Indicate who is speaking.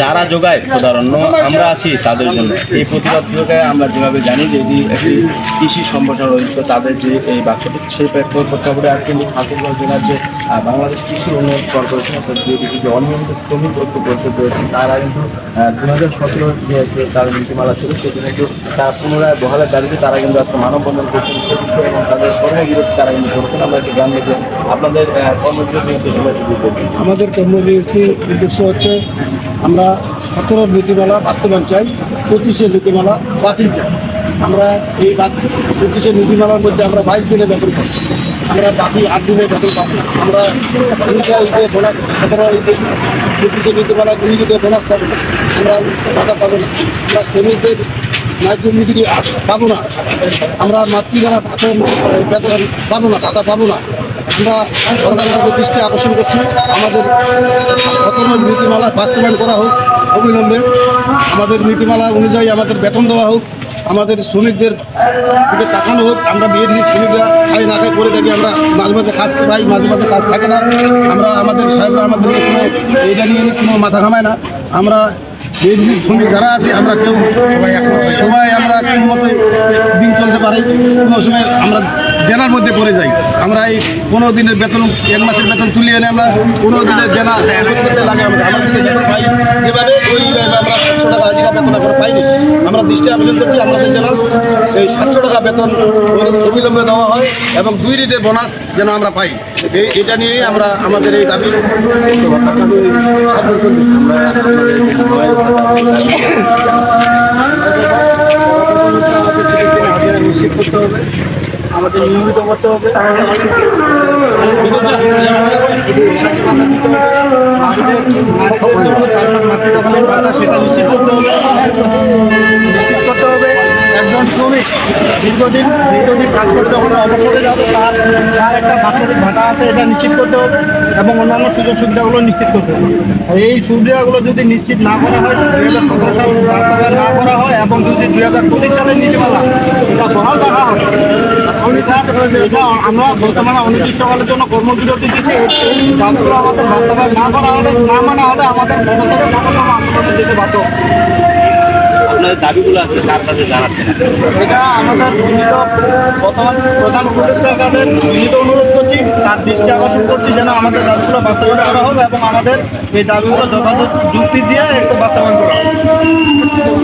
Speaker 1: যারা যোগায়, উদাহরণ, আমরা আছি তাদের জন্য এই প্রতিবাদ যোগায় আমরা যেভাবে জানি যে এটি একটি কৃষি সম্প্রসারণ অধিদপ্তর, তাদের যে এই বাক্যটি সেই প্রেক্ষাপটে আজকে ঠাকুরগাঁও জেলার যে বাংলাদেশ কৃষি উন্নয়ন কর্পোরেশন বিএডিসি যে অনিয়মিত শ্রমিক ঐক্য পরিষদ রয়েছে তারা কিন্তু দু হাজার সতেরো যে যে তার নীতিমালা ছিল সেটি কিন্তু তারা পুনরায় বহালের দাবিতে তারা কিন্তু আজকে মানববন্ধন করছেন এবং তাদের কর্মবিরতি তারা কিন্তু করছেন আমরা একটু জানব যে আপনাদের কর্মবিরতি।
Speaker 2: আমাদের কর্মবিরতির উদ্দেশ্য হচ্ছে আমরা সতেরো নীতিমালা বাস্তবায়ন চাই, পঁচিশে নীতিমালা বাতিল চাই। আমরা এই বাতিল পঁচিশে নীতিমালার মধ্যে আমরা বাইশ দিনে বেতন পাবো। আমরা বাকি আট দিনে বেতন পাবো। আমরা বোনাস, সতেরো পঁচিশে নীতিমালা, দুই ঈদে বোনাস পাবো না। আমরা টাকা পাবো না। আমরা শ্রমিকদের ন্যায্য নীতি পাবো না। আমরা মাতৃযারা বেতন পাবো না টাকা পাবো না। আমরা সরকারের কাছে দৃষ্টি আকর্ষণ করছি। আমাদের সতেরো নীতিমালা বাস্তবায়ন করা হোক, অবিলম্বে আমাদের নীতিমালা অনুযায়ী আমাদের বেতন দেওয়া হোক, আমাদের শ্রমিকদের দিকে তাকানো হোক, আমরা বিএডি শ্রমিকরা খাই না খাই করে থাকি, আমরা মাঝে মাঝে কাজ পাই, মাঝে মাঝে কাজ থাকে না। আমরা আমাদের সাহেবরা আমাদেরকে কোনো এইটা নিয়ে কোনো মাথা ঘামায় না। আমরা শ্রমিক যারা আছে, আমরা কেউ সবাই আমরা কোনো মতো দিন চলতে পারি, কোনো সময় আমরা দেনার মধ্যে পড়ে যাই। আমরা এই পনেরো দিনের বেতন, এক মাসের বেতন তুলে এনে আমরা পনেরো দিনের দেনা শোধ করতে লাগে আমরা যদি বেতন পাই, এভাবে ওইভাবে আমরা ছোটো টাকা হাজিরা বেতন আমরা পাইনি। আমরা দৃষ্টি আবেদন করছি আমাদের যেন এই সাতশো টাকা বেতন অবিলম্বে দেওয়া হয় এবং দুই ঈদের বোনাস যেন আমরা পাই। এই এটা নিয়েই আমরা, আমাদের এই দাবি। আমাদের নিয়মিত করতে হবে সেটা নিশ্চিত করতে হবে। একজন শ্রমিক দীর্ঘদিন দীর্ঘদিন কাজ করে যখন অবসরে যাবে, তার তার একটা বাৎসরিক ভাতা আছে, এটা নিশ্চিত করতে হবে এবং অন্যান্য সুযোগ সুবিধাগুলো নিশ্চিত করতে হবে এই সুবিধাগুলো যদি নিশ্চিত না করা হয় দুই হাজার সতেরো সাল বাস্তবায়ন না করা হয় এবং যদি দুই হাজার পঁচিশ সালের নীতিমালা এটা বহাল রাখা হয় আমরা বর্তমানে অনির্দিষ্টকালের জন্য কর্মবিরতি দিচ্ছি এই- দাবিগুলো আমাদের বাস্তবায়ন না করা হলে, না মানা হলে আমাদের বড়তম আন্দোলনে যেতে বাধ্য হবে।
Speaker 1: দাবিগুলো আছে কার কাছে জানাচ্ছেন?
Speaker 2: এটা আমাদের বিনীত বর্তমান প্রধান উপদেষ্টার কাছে বিনীত অনুরোধ করছি তার দৃষ্টি আকর্ষণ করছি যেন আমাদের দাবিগুলো বাস্তবায়ন করা হোক এবং আমাদের এই দাবিগুলো যথাযথ যুক্তি দিয়ে একটু বাস্তবায়ন করা হোক।